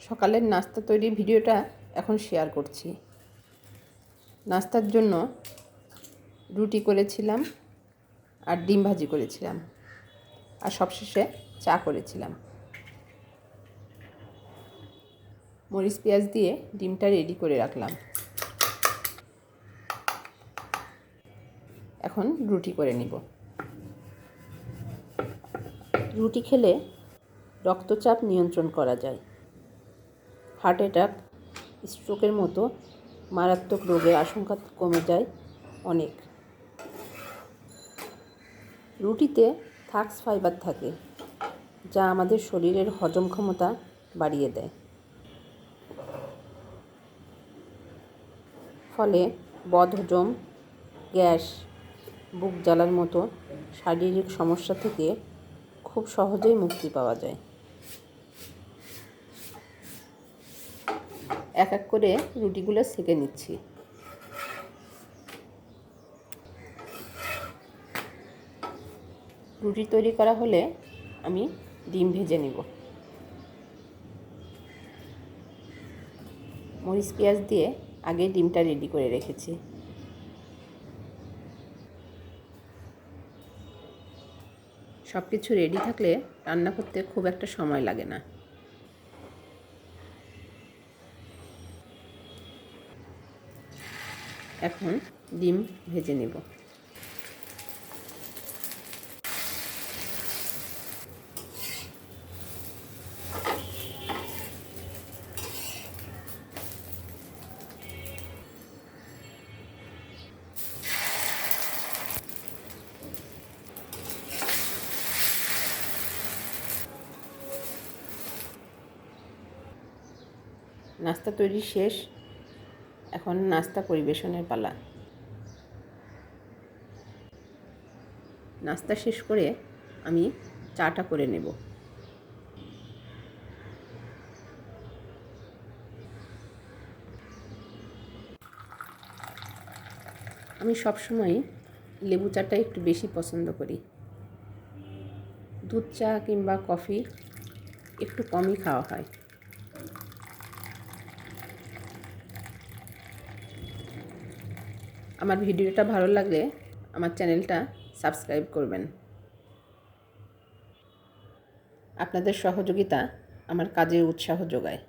সকালের নাস্তা তৈরি ভিডিওটা এখন শেয়ার করছি। নাস্তার জন্য রুটি করেছিলাম আর ডিম ভাজি করেছিলাম। আর সবশেষে চা করেছিলাম। মরিচ পেঁয়াজ দিয়ে ডিমটা রেডি করে রাখলাম। এখন রুটি করে নিব। রুটি খেলে রক্তচাপ নিয়ন্ত্রণ করা যায়। হার্ট অ্যাটাক স্ট্রোকের মতো মারাত্মক রোগের আশঙ্কা কমে যায় অনেক। রুটিতে থাক্স ফাইবার থাকে, যা আমাদের শরীরের হজম ক্ষমতা বাড়িয়ে দেয়। ফলে বদহজম, গ্যাস, বুক জ্বালার মতো শারীরিক সমস্যা থেকে খুব সহজেই মুক্তি পাওয়া যায়। এক এক করে রুটিগুলো সেকে নিচ্ছি। রুটি তৈরি করা হলে আমি ডিম ভেজে নেব। মরিচ পেঁয়াজ দিয়ে আগে ডিমটা রেডি করে রেখেছি। সব কিছু রেডি থাকলে রান্না করতে খুব একটা সময় লাগে না। এখন ডিম ভেজে নেব। নাস্তা তৈরি শেষ। এখন নাস্তা পরিবেশনের পালা। নাস্তা শেষ করে আমি চাটা করে নেব। আমি সবসময় লেবু চাটা একটু বেশি পছন্দ করি। দুধ চা কিংবা কফি একটু কমই খাওয়া হয়। আমার ভিডিওটা ভালো লাগলে আমার চ্যানেলটা সাবস্ক্রাইব করবেন। আপনাদের সহযোগিতা আমার কাজের উৎসাহ যোগায়।